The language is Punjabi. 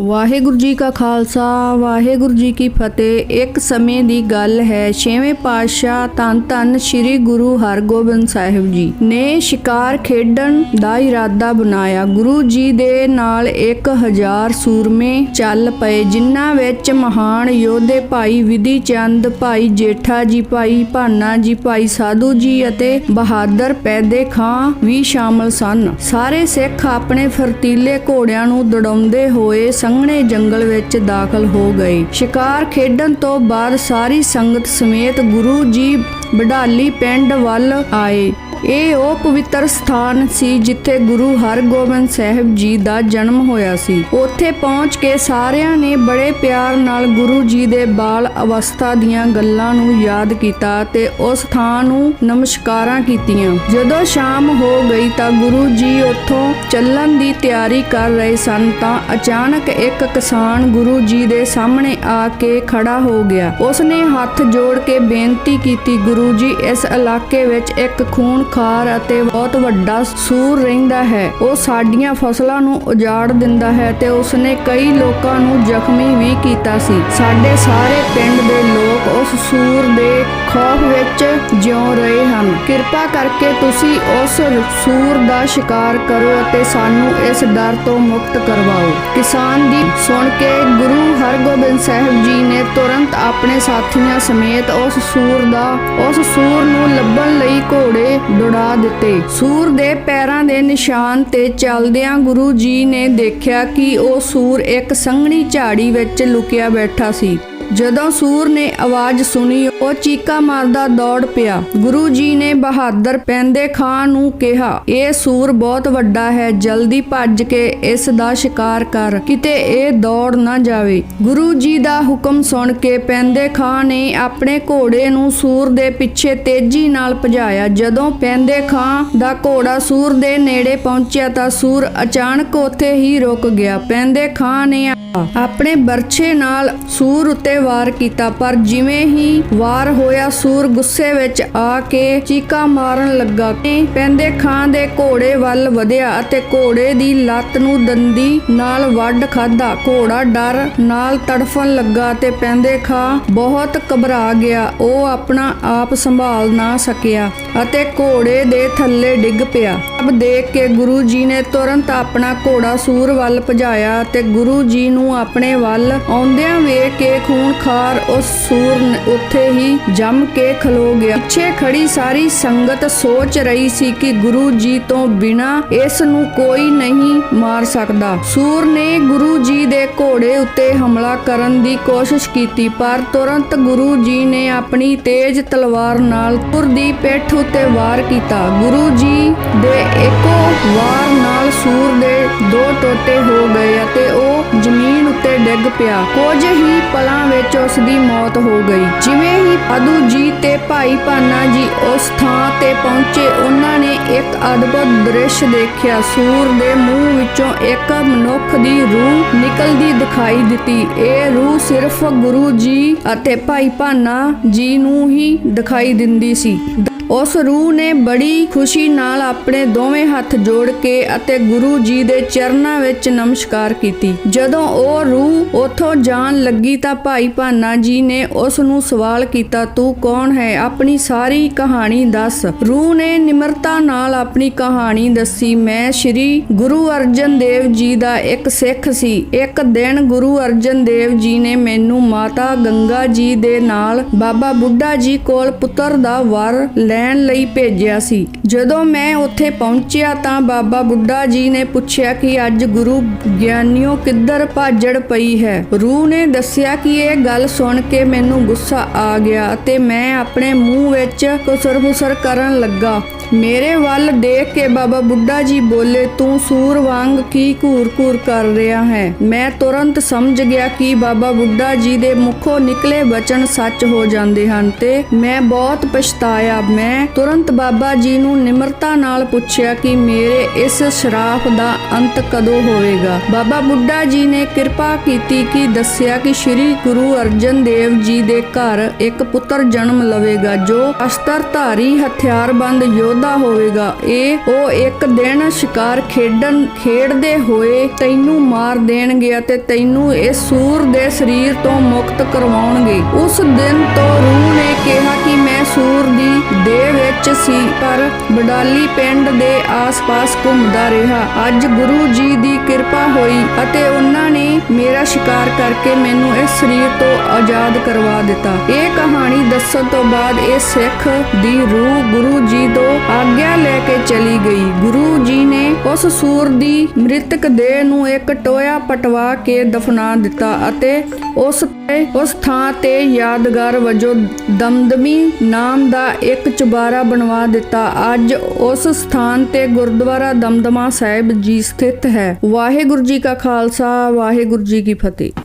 ਵਾਹਿਗੁਰੂ ਜੀ ਕਾ ਖਾਲਸਾ, ਵਾਹਿਗੁਰੂ ਜੀ ਕੀ ਫਤਿਹ। ਇੱਕ ਸਮੇਂ ਦੀ ਗੱਲ ਹੈ, ਛੇਵੇਂ ਪਾਤਸ਼ਾਹ ਧੰਨ ਧੰਨ ਸ੍ਰੀ ਗੁਰੂ ਹਰਗੋਬਿੰਦ ਸਾਹਿਬ ਜੀ ਨੇ ਸ਼ਿਕਾਰ ਖੇਡਣ ਦਾ ਇਰਾਦਾ ਬਣਾਇਆ। ਗੁਰੂ ਜੀ ਦੇ ਨਾਲ 1000 ਸੂਰਮੇ ਚੱਲ ਪਏ, ਜਿਨ੍ਹਾਂ ਵਿੱਚ ਮਹਾਨ ਯੋਧੇ ਭਾਈ ਵਿਧੀ ਚੰਦ, ਭਾਈ ਜੇਠਾ ਜੀ, ਭਾਈ ਭਾਨਾ ਜੀ, ਭਾਈ ਸਾਧੂ ਜੀ ਅਤੇ ਬਹਾਦਰ ਪੈਦੇ ਖਾਂ ਵੀ ਸ਼ਾਮਲ ਸਨ। ਸਾਰੇ ਸਿੱਖ ਆਪਣੇ ਫਰਤੀਲੇ ਘੋੜਿਆਂ ਨੂੰ ਦੜਾਉਂਦੇ ਹੋਏ ਸੰਘਣੇ ਜੰਗਲ ਵਿੱਚ ਦਾਖਲ ਹੋ ਗਏ। ਸ਼ਿਕਾਰ ਖੇਡਣ ਤੋਂ ਬਾਅਦ ਸਾਰੀ ਸੰਗਤ ਸਮੇਤ ਗੁਰੂ ਜੀ ਬਡਾਲੀ ਪਿੰਡ ਵੱਲ ਆਏ। ਇਹ ਉਹ ਪਵਿੱਤਰ ਸਥਾਨ ਸੀ ਜਿੱਥੇ ਗੁਰੂ ਹਰਗੋਬਿੰਦ ਸਾਹਿਬ ਜੀ ਦਾ ਜਨਮ ਹੋਇਆ ਸੀ। ਉੱਥੇ ਪਹੁੰਚ ਕੇ ਸਾਰਿਆਂ ਨੇ ਬੜੇ ਪਿਆਰ ਨਾਲ ਗੁਰੂ ਜੀ ਦੇ ਬਾਲ ਅਵਸਥਾ ਦੀਆਂ ਗੱਲਾਂ ਨੂੰ ਯਾਦ ਕੀਤਾ ਤੇ ਉਸ ਥਾਂ ਨੂੰ ਨਮਸਕਾਰਾਂ ਕੀਤੀਆਂ। ਜਦੋਂ ਸ਼ਾਮ ਹੋ ਗਈ ਤਾਂ ਗੁਰੂ ਜੀ ਉੱਥੋਂ ਚੱਲਣ ਦੀ ਤਿਆਰੀ ਕਰ ਰਹੇ ਸਨ ਤਾਂ ਅਚਾਨਕ ਇੱਕ ਕਿਸਾਨ ਗੁਰੂ ਜੀ ਦੇ ਸਾਹਮਣੇ ਆ ਕੇ ਖੜਾ ਹੋ ਗਿਆ। ਉਸਨੇ ਹੱਥ ਜੋੜ ਕੇ ਬੇਨਤੀ ਕੀਤੀ, ਗੁਰੂ ਜੀ, ਇਸ ਇਲਾਕੇ ਵਿੱਚ ਇੱਕ ਖੂਨ ਖਾਰ ਅਤੇ ਬਹੁਤ ਵੱਡਾ ਸੂਰ ਰਹਿੰਦਾ ਹੈ। ਉਹ ਸਾਡੀਆਂ ਫਸਲਾਂ ਨੂੰ ਉਜਾੜ ਦਿੰਦਾ ਹੈ ਤੇ ਉਸਨੇ ਕਈ ਲੋਕਾਂ ਨੂੰ ਜ਼ਖਮੀ ਵੀ ਕੀਤਾ ਸੀ। ਸਾਡੇ ਸਾਰੇ ਪਿੰਡ ਦੇ ਲੋਕ ਉਸ ਸੂਰ ਦੇ ਖੌਫ ਵਿੱਚ ਜਿਉ ਰਹੇ ਹਨ। ਕਿਰਪਾ ਕਰਕੇ ਤੁਸੀਂ ਉਸ ਸੂਰ ਦਾ ਸ਼ਿਕਾਰ ਕਰੋ ਅਤੇ ਸਾਨੂੰ ਇਸ ਡਰ ਤੋਂ ਮੁਕਤ ਕਰਵਾਓ। ਕਿਸਾਨ ਦੀ ਸੁਣ ਕੇ ਗੁਰੂ ਹਰਗੋਬਿੰਦ ਸਾਹਿਬ ਜੀ ਨੇ ਤੁਰੰਤ ਆਪਣੇ ਸਾਥੀਆਂ ਸਮੇਤ ਉਸ ਸੂਰ ਦਾ, ਉਸ ਸੂਰ ਨੂੰ ਲੱਭਣ ਲਈ ਘੋੜੇ ਦੌੜਾ ਦਿੱਤੇ। ਸੂਰ ਦੇ ਪੈਰਾਂ ਦੇ ਨਿਸ਼ਾਨ ਤੇ ਚੱਲਦਿਆਂ ਗੁਰੂ ਜੀ ਨੇ ਦੇਖਿਆ ਕਿ ਉਹ ਸੂਰ ਇੱਕ ਸੰਘਣੀ ਝਾੜੀ ਵਿੱਚ ਲੁਕਿਆ ਬੈਠਾ ਸੀ। ਜਦੋਂ ਸੂਰ ਨੇ ਆਵਾਜ਼ ਸੁਣੀ, ਉਹ ਚੀਕਾ ਮਾਰਦਾ ਦੌੜ ਪਿਆ। ਗੁਰੂ ਜੀ ਨੇ ਬਹਾਦਰ ਪੈਂਦੇ ਖਾਂ ਨੂੰ ਕਿਹਾ, ਇਹ ਸੂਰ ਬਹੁਤ ਵੱਡਾ ਹੈ, ਜਲਦੀ ਭੱਜ ਕੇ ਇਸ ਦਾ ਸ਼ਿਕਾਰ ਕਰ। ਕਿਤੇ ਇਹ ਦੌੜ ਨਾ ਜਾਵੇ। ਗੁਰੂ ਜੀ ਦਾ ਹੁਕਮ ਸੁਣ ਕੇ ਪੈਂਦੇ ਖਾਂ ਨੇ ਆਪਣੇ ਘੋੜੇ ਨੂੰ ਸੂਰ ਦੇ ਪਿੱਛੇ ਤੇਜ਼ੀ ਨਾਲ ਭਜਾਇਆ। ਜਦੋਂ ਪੈਂਦੇ ਖਾਂ ਦਾ ਘੋੜਾ ਸੂਰ ਦੇ ਨੇੜੇ ਪਹੁੰਚਿਆ ਤਾਂ ਸੂਰ ਅਚਾਨਕ ਉੱਥੇ ਹੀ ਰੁਕ ਗਿਆ। ਪੈਂਦੇ ਖਾਂ ਨੇ ਆਪਣੇ ਬਰਛੇ ਨਾਲ ਸੂਰ ਉੱਤੇ ਵਾਰ ਕੀਤਾ, ਪਰ ਜਿਵੇਂ ਹੀ ਵਾਰ ਹੋਇਆ, ਸੂਰ ਗੁੱਸੇ ਵਿੱਚ ਆ ਕੇ ਚੀਕਾ ਮਾਰਨ ਲੱਗਾ। ਪੈਂਦੇ ਖਾਂ ਦੇ ਘੋੜੇ ਵੱਲ ਵਧਿਆ ਅਤੇ ਘੋੜੇ ਦੀ ਲੱਤ ਨੂੰ ਦੰਦੀ ਨਾਲ ਵੱਢ ਖਾਦਾ ਘੋੜਾ ਡਰ ਨਾਲ ਤੜਫਣ ਲੱਗਾ ਤੇ ਪੈਂਦੇ ਖਾਂ ਬਹੁਤ ਘਬਰਾ ਗਿਆ। ਉਹ ਆਪਣਾ ਆਪ ਸੰਭਾਲ ਨਾ ਸਕਿਆ ਅਤੇ ਘੋੜੇ ਦੇ ਥੱਲੇ ਡਿੱਗ ਪਿਆ। ਅਬ ਦੇਖ ਕੇ ਗੁਰੂ ਜੀ ਨੇ ਤੁਰੰਤ ਆਪਣਾ ਘੋੜਾ ਸੂਰ ਵੱਲ ਭਜਾਇਆ ਤੇ ਗੁਰੂ ਜੀ ਨੂੰ ਆਪਣੇ ਵੱਲ ਆਉਂਦਿਆਂ ਵੇਖ ਕੇ ਖੂਨਖਾਰ ਉਸ ਸੂਰ ਉੱਥੇ ਹੀ ਜੰਮ ਕੇ ਖਲੋ ਗਿਆ। ਪਿੱਛੇ ਖੜੀ ਸਾਰੀ ਸੰਗਤ ਸੋਚ ਰਹੀ ਸੀ ਕਿ ਗੁਰੂ ਜੀ ਤੋਂ ਬਿਨਾ ਇਸ ਨੂੰ ਕੋਈ ਨਹੀਂ ਮਾਰ ਸਕਦਾ। ਸੂਰ ਨੇ ਗੁਰੂ ਜੀ ਦੇ ਘੋੜੇ ਉੱਤੇ ਹਮਲਾ ਕਰਨ ਦੀ ਕੋਸ਼ਿਸ਼ ਕੀਤੀ, ਪਰ ਤੁਰੰਤ ਗੁਰੂ ਜੀ ਨੇ ਆਪਣੀ ਤੇਜ਼ ਤਲਵਾਰ ਨਾਲ ਸੂਰ ਦੀ ਪਿੱਠ ਉੱਤੇ ਵਾਰ ਕੀਤਾ। ਗੁਰੂ ਜੀ ਦੇ ਇੱਕੋ ਵਾਰ ਨਾਲ ਸੂਰ ਦੇ ਦੋ ਟੋਟੇ ਹੋ ਗਏ ਅਤੇ ਉਹ ਪਿਆ। ਕੁਝ ਹੀ ਪਲਾਂ ਵਿੱਚ ਉਸ ਦੀ ਮੌਤ ਹੋ ਗਈ। ਜਿਵੇਂ ਹੀ ਪਾਦੂ ਜੀ ਤੇ ਭਾਈ ਭਾਨਾ ਜੀ ਉਸ ਥਾਂ ਤੇ ਪਹੁੰਚੇ, ਉਹਨਾਂ ਨੇ ਇੱਕ ਅਦਭੁਤ ਦ੍ਰਿਸ਼ ਦੇਖਿਆ। ਸੂਰ ਦੇ ਮੂੰਹ ਵਿੱਚੋਂ ਇੱਕ ਮਨੁੱਖ ਦੀ ਰੂਹ ਨਿਕਲਦੀ ਦਿਖਾਈ ਦਿੱਤੀ। ਇਹ ਰੂਹ ਸਿਰਫ ਗੁਰੂ ਜੀ ਅਤੇ ਭਾਈ ਭਾਨਾ ਜੀ ਨੂੰ ਹੀ ਦਿਖਾਈ ਦਿੰਦੀ ਸੀ। ਉਸ ਰੂਹ ਨੇ ਬੜੀ ਖੁਸ਼ੀ ਨਾਲ ਆਪਣੇ ਦੋਵੇਂ ਹੱਥ ਜੋੜ ਕੇ ਅਤੇ ਗੁਰੂ ਜੀ ਦੇ ਚਰਨਾਂ ਵਿੱਚ ਨਮਸਕਾਰ ਕੀਤੀ। ਜਦੋਂ ਉਹ ਰੂਹ ਉਥੋਂ ਜਾਣ ਲੱਗੀ ਤਾਂ ਭਾਈ ਭਾਨਾ ਜੀ ਨੇ ਉਸ ਨੂੰ ਸਵਾਲ ਕੀਤਾ, ਤੂੰ ਕੌਣ ਹੈ? ਆਪਣੀ ਸਾਰੀ ਕਹਾਣੀ ਦੱਸ। ਰੂਹ ਨੇ ਨਿਮਰਤਾ ਨਾਲ ਆਪਣੀ ਕਹਾਣੀ ਦੱਸੀ, ਮੈਂ ਸ੍ਰੀ ਗੁਰੂ ਅਰਜਨ ਦੇਵ ਜੀ ਦਾ ਇੱਕ ਸਿੱਖ ਸੀ। ਇੱਕ ਦਿਨ ਗੁਰੂ ਅਰਜਨ ਦੇਵ ਜੀ ਨੇ ਮੈਨੂੰ ਮਾਤਾ ਗੰਗਾ ਜੀ ਦੇ ਨਾਲ ਬਾਬਾ ਬੁੱਢਾ ਜੀ ਕੋਲ ਪੁੱਤਰ ਦਾ ਵਰ ਲੈਣ ਲਈ ਭੇਜਿਆ ਸੀ। ਜਦੋਂ ਮੈਂ ਉੱਥੇ ਪਹੁੰਚਿਆ ਤਾਂ ਬਾਬਾ ਬੁੱਢਾ ਜੀ ਨੇ ਪੁੱਛਿਆ ਕਿ ਅੱਜ ਗੁਰੂ ਗਿਆਨੀਓ ਕਿੱਧਰ ਭਾਜੜ ਪਈ ਹੈ? ਰੂਹ ਨੇ ਦੱਸਿਆ ਕਿ ਇਹ ਗੱਲ ਸੁਣ ਕੇ ਮੈਨੂੰ ਗੁੱਸਾ ਆ ਗਿਆ ਅਤੇ ਮੈਂ ਆਪਣੇ ਮੂੰਹ ਵਿੱਚ ਕੁਸਰ-ਫੁਸਰ ਕਰਨ ਲੱਗਾ। ਮੇਰੇ ਵੱਲ ਦੇਖ ਕੇ ਬਾਬਾ ਬੁੱਢਾ ਜੀ ਬੋਲੇ, ਤੂੰ ਸੂਰ ਵਾਂਗ ਕੀ ਘੂਰ-ਘੂਰ ਕਰ ਰਿਹਾ ਹੈ? ਮੈਂ ਤੁਰੰਤ ਸਮਝ ਗਿਆ ਕਿ ਬਾਬਾ ਬੁੱਢਾ ਜੀ ਦੇ ਮੁਖੋਂ ਨਿਕਲੇ ਬਚਨ ਸੱਚ ਹੋ ਜਾਂਦੇ ਹਨ ਤੇ ਮੈਂ ਬਹੁਤ ਪਛਤਾਇਆ। ਮੈਂ ਮੈਂ ਤੁਰੰਤ ਬਾਬਾ ਜੀ ਨੂੰ ਨਿਮਰਤਾ ਨਾਲ ਪੁੱਛਿਆ ਕਿ ਮੇਰੇ ਇਸ ਸ਼ਰਾਫ ਦਾ ਅੰਤ ਕਦੋਂ ਹੋਵੇਗਾ? ਬਾਬਾ ਬੁੱਢਾ ਜੀ ਨੇ ਕਿਰਪਾ ਕੀਤੀ ਕਿ ਦੱਸਿਆ ਕਿ ਸ੍ਰੀ ਗੁਰੂ ਅਰਜਨ ਦੇਵ ਜੀ ਦੇ ਘਰ ਇੱਕ ਪੁੱਤਰ ਜਨਮ ਲਵੇਗਾ, ਜੋ ਅਸਤਰਧਾਰੀ, ਹਥਿਆਰਬੰਦ ਯੋਧਾ ਹੋਵੇਗਾ। ਇਹ ਉਹ ਇੱਕ ਦਿਨ ਸ਼ਿਕਾਰ ਖੇਡਣ, ਖੇਡਦੇ ਹੋਏ ਤੈਨੂੰ ਮਾਰ ਦੇਣਗੇ ਅਤੇ ਤੈਨੂੰ ਇਸ ਸੂਰ ਦੇ ਸਰੀਰ ਤੋਂ ਮੁਕਤ ਕਰਵਾਉਣਗੇ। ਉਸ ਦਿਨ ਤੋਂ ਰੂਹ ਨੇ ਕਿਹਾ ਕਿ ਮੈਂ ਸੂਰ ਦੀ ਦੇਹ ਵਿੱਚ ਸੀ, ਪਰ ਬਡਾਲੀ ਪਿੰਡ ਦੇ ਆਸ-ਪਾਸ ਘੁੰਮਦਾ ਰਿਹਾ। ਅੱਜ ਗੁਰੂ ਜੀ ਦੀ ਕਿਰਪਾ ਹੋਈ ਅਤੇ ਉਹਨਾਂ ਨੇ ਮੇਰਾ ਸ਼ਿਕਾਰ ਕਰਕੇ ਮੈਨੂੰ ਇਸ ਸਰੀਰ ਤੋਂ ਆਜ਼ਾਦ ਕਰਵਾ ਦਿੱਤਾ। ਇਹ ਕਹਾਣੀ ਦੱਸਣ ਤੋਂ ਬਾਅਦ ਇਹ ਸਿੱਖ ਦੀ ਰੂਹ ਗੁਰੂ ਜੀ ਤੋਂ ਆਗਿਆ ਲੈ ਕੇ ਚਲੀ ਗਈ। ਉਸ ਸੂਰ ਦੀ ਮ੍ਰਿਤਕ ਦੇਹ ਨੂੰ ਇੱਕ ਟੋਇਆ ਪਟਵਾ ਕੇ ਦਫਨਾ ਦਿੱਤਾ ਅਤੇ ਉਸ ਤੇ, ਉਸ ਥਾਂ ਤੇ ਯਾਦਗਾਰ ਵਜੋਂ ਦਮਦਮੀ ਨਾਮ ਦਾ ਇੱਕ ਚੁਬਾਰਾ ਬਣਵਾ ਦਿੱਤਾ। ਅੱਜ ਉਸ ਸਥਾਨ ਤੇ ਗੁਰਦੁਆਰਾ ਦਮਦਮਾ ਸਾਹਿਬ ਜੀ ਸਥਿਤ ਹੈ। ਵਾਹਿਗੁਰੂ ਜੀ ਕਾ ਖਾਲਸਾ, ਵਾਹਿਗੁਰੂ ਜੀ ਕੀ ਫਤਿਹ।